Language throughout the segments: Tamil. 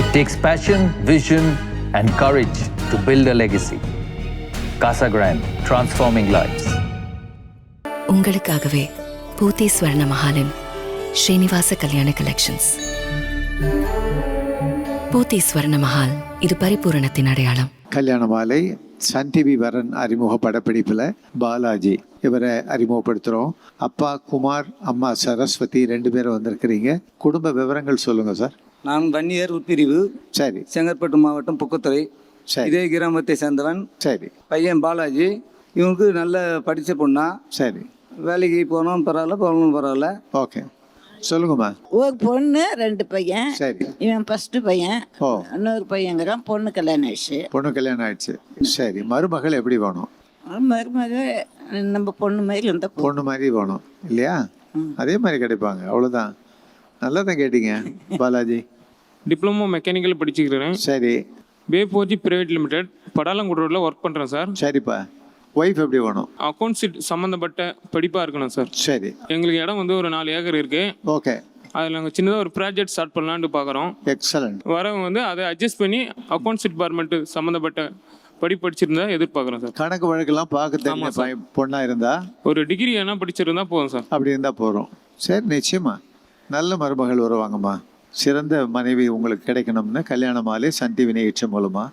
It takes passion, vision, and courage to build a legacy. Casa Grande, transforming lives. உங்களுக்காகவே பூத்தி ஸ்வர்ண மஹாலின் ஸ்ரீனிவாச கல்யாண கலெக்ஷன்ஸ் பூத்தி ஸ்வர்ண மஹால் இது பரிபூரணத்தின் அடையாளம். கல்யாண மாலை சன் டிவி வரன் அறிமுக படப்பிடிப்பில் பாலாஜி இவரை அறிமுகப்படுத்துகிறோம் அப்பா குமார் அம்மா சரஸ்வதி ரெண்டு பேரும் வந்திருக்கிறீங்க. குடும்ப விவரங்கள் சொல்லுங்கள் சார். நான் வன்னியர் உட்பிரிவு சரி. செங்கற்பட்டு மாவட்டம் புக்கத்துறை சரி. இதே கிராமத்தை சேர்ந்தவன் சரி. பையன் பாலாஜி. இவனுக்கு நல்ல படித்த பொண்ணா. சரி. வேலைக்கு போனோம் பரவாயில்ல போகணும் பரவாயில்ல. ஓகே. சொல்லுங்கம்மா. ஒரு பொண்ணு ரெண்டு பையன். சரி. இவன் ஃபர்ஸ்ட் பையன். ஓ. இன்னொரு பையங்கிறான் பொண்ணு கல்யாணம் ஆயிடுச்சு. பொண்ணு கல்யாணம் ஆயிடுச்சு. சரி. மருமகள் எப்படி வேணும்? மருமக நம்ம பொண்ணு மாதிரி இருந்தால் பொண்ணு மாதிரி வேணும். இல்லையா? அதே மாதிரி கிடைப்பாங்க. அவ்வளோதான் நல்லா தான் கேட்டீங்க பாலாஜி. Diploma mechanical படிச்சுக்கிறேன். சரி. பேபோஜி பிரைவேட் லிமிடெட் படாலங்குடி ரோட்டில் ஒர்க் பண்ணுறேன் சார். சரிப்பா. ஒய்ஃப் எப்படி வேணும்? அக்கௌண்ட் சீட் சம்மந்தப்பட்ட படிப்பாக இருக்கணும் சார். சரி. எங்களுக்கு இடம் வந்து ஒரு நாலு ஏக்கர் இருக்குது ஓகே. அதில் நாங்கள் சின்னதாக ஒரு ப்ராஜெக்ட் ஸ்டார்ட் பண்ணலான்ட்டு பார்க்குறோம் எக்ஸலண்ட் வரவங்க வந்து அதை அட்ஜஸ்ட் பண்ணி அக்கௌண்ட்ஸ் டிபார்ட்மெண்ட்டு சம்மந்தப்பட்ட படி படிச்சிருந்தா எதிர்பார்க்குறோம் சார். கணக்கு வழக்கெல்லாம் பார்க்க தெரிஞ்ச பையன் பொண்ணா இருந்தா? ஒரு டிகிரி என்ன படிச்சிருந்தா போதும் சார். அப்படி இருந்தா போறோம் சரி நிச்சயமா. நல்ல மருமகள் வருவாங்கம்மா சிறந்த மனைவி உங்களுக்கு கிடைக்கணும்னு கல்யாண மாலை சன் டிவி நிகழ்ச்சி மூலமாக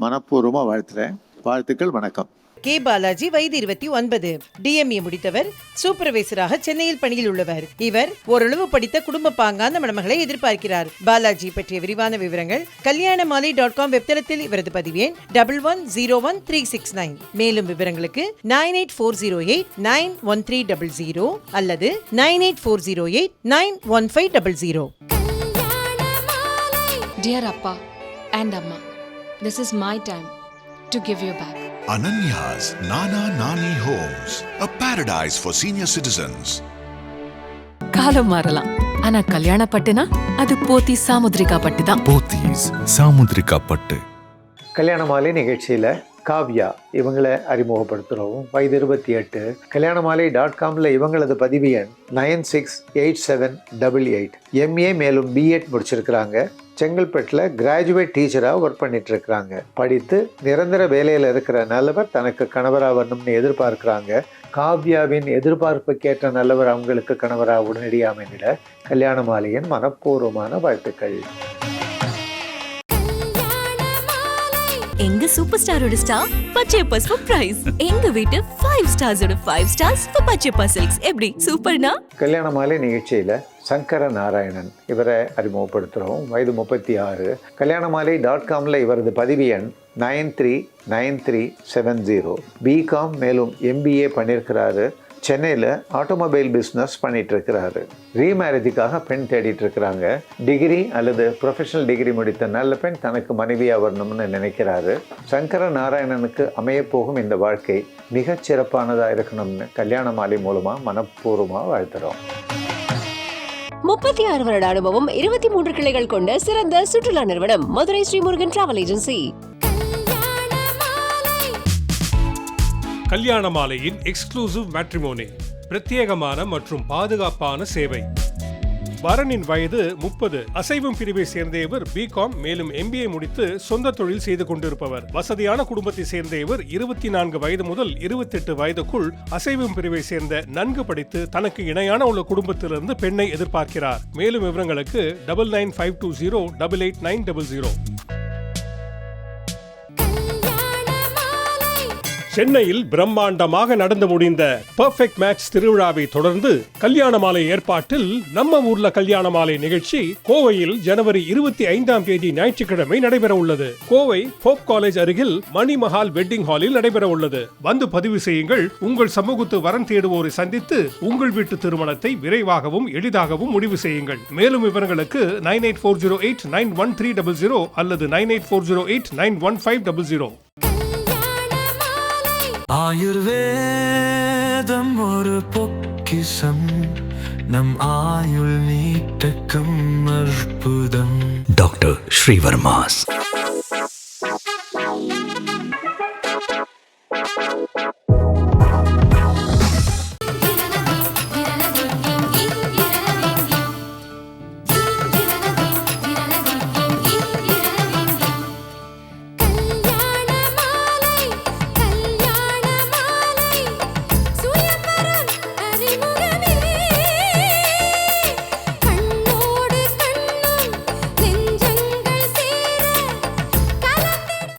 மனப்பூர்வமாக வாழ்த்துறேன். வாழ்த்துக்கள் வணக்கம். கே பாலாஜி வயது இருபத்தி ஒன்பது. டிஎம்ஏ முடித்தவர் சூப்பர்வைசராக சென்னையில் பணியில் உள்ளவர். இவர் ஓரளவு படித்த குடும்ப பாங்கான மணமகளை எதிர்பார்க்கிறார். பாலாஜி பற்றிய விரிவான விவரங்கள் கல்யாண மாலை டாட் காம் வெப்தளத்தில் இவரது பதிவேன் double one zero one three six nine. மேலும் விவரங்களுக்கு nine eight four zero eight nine one three double zero அல்லது nine eight four zero eight nine one five double zero. Dear Appa and Amma, this is my time to give you back. Ananya's Nana Nani Homes, a paradise for senior citizens. காலம் மாறலாம். ஆனா கல்யாண பட்டுனா அது போத்தி சாமுத்ரிகா பட்டு தான். Pothys Samudrika Pattu. கல்யாண மாலை நிகழ்ச்சியில் காவ்யா இவங்களை அறிமுகப்படுத்துகிறோம் வயது இருபத்தி எட்டு. கல்யாண மாலை டாட் காமில் இவங்களது பதிவு எண் nine six eight seven double eight. MA மேலும் பிஎட் முடிச்சிருக்கிறாங்க. செங்கல்பட்டில் கிராஜுவேட் டீச்சராக ஒர்க் பண்ணிட்டு இருக்கிறாங்க படித்து நிரந்தர வேலையில் இருக்கிற நல்லவர் தனக்கு கணவராக வரணும்னு எதிர்பார்க்குறாங்க. காவ்யாவின் எதிர்பார்ப்புக்கேற்ற நல்லவர் அவங்களுக்கு கணவராக உடனடியாக அமைந்திட கல்யாண மாலையின் மனப்பூர்வமான வாழ்த்துக்கள். எங்க சூப்பர் ஸ்டாரோட ஸ்டார் பச்சையப்பா ஃபார் பிரைஸ் எங்க வீட்டு five ஸ்டார்ஸோட five stars for Pachaiyappa Silks எப்படி? சூப்பர்னா? கல்யாண மாலை நிகழ்ச்சியில் சங்கர நாராயணன் இவரை அறிமுகப்படுத்துகிறோம் வயது முப்பத்தி ஆறு. கல்யாண மாலை டாட் காமில் இவரது பதிவு எண் nine three nine three seven zero. BCom மேலும் எம்பிஏ பண்ணியிருக்கிறாரு சென்னையில் ஆட்டோமொபைல் பிஸ்னஸ் பண்ணிகிட்ருக்கிறாரு ரீமேரேஜுக்காக பெண் தேடிட்டுருக்கிறாங்க. டிகிரி அல்லது ப்ரொஃபஷனல் டிகிரி முடித்த நல்ல பெண் தனக்கு மனைவியாக வரணும்னு நினைக்கிறாரு. சங்கர நாராயணனுக்கு அமையப்போகும் இந்த வாழ்க்கை மிகச் சிறப்பானதாக இருக்கணும்னு கல்யாண மாலை மூலமாக மனப்பூர்வமாக வாழ்த்துகிறோம் முப்பத்தி ஆறு வருட அனுபவம் இருபத்தி மூன்று கிளைகள் கொண்ட சிறந்த சுற்றுலா நிறுவனம் மதுரை ஸ்ரீமுருகன் டிராவல் ஏஜென்சி. கல்யாண மாலையின் எக்ஸ்க்ளூசிவ் மேட்ரிமோனி பிரத்யேகமான மற்றும் பாதுகாப்பான சேவை. வரனின் வயது முப்பது. அசைவம் பிரிவை சேர்ந்த இவர் பிகாம் மேலும் எம்பிஏ முடித்து சொந்த தொழில் செய்து கொண்டிருப்பவர். வசதியான குடும்பத்தை சேர்ந்த இவர் இருபத்தி நான்கு வயது முதல் இருபத்தெட்டு வயதுக்குள் அசைவம் பிரிவை சேர்ந்த நன்கு படித்து தனக்கு இணையான உள்ள குடும்பத்திலிருந்து பெண்ணை எதிர்பார்க்கிறார். மேலும் விவரங்களுக்கு double nine five two zero double eight nine double zero சென்னையில் பிரம்மாண்டமாக நடந்து முடிந்த பெர்ஃபெக்ட் மேட்ச் திருவிழாவை தொடர்ந்து கல்யாண மாலை ஏற்பாட்டில் நம்ம ஊர்ல கல்யாண மாலை நிகழ்ச்சி கோவையில் ஜனவரி இருபத்தி ஐந்தாம் தேதி ஞாயிற்றுக்கிழமை நடைபெற உள்ளது. கோவை போப் காலேஜ் அருகில் மணிமஹால் வெட்டிங் ஹாலில் நடைபெற உள்ளது. வந்து பதிவு செய்யுங்கள். உங்கள் சமூகத்து வரன் தேடுவோரை சந்தித்து உங்கள் வீட்டு திருமணத்தை விரைவாகவும் எளிதாகவும் முடிவு செய்யுங்கள். மேலும் விவரங்களுக்கு nine eight four zero eight nine one three double zero அல்லது nine eight four zero eight nine one five double zero. ஆயுர்வேதம் ஒரு பொக்கிசம் நம் ஆயுள் நீட்டக்கம் அற்புதம். டாக்டர் ஸ்ரீவர்மாஸ்.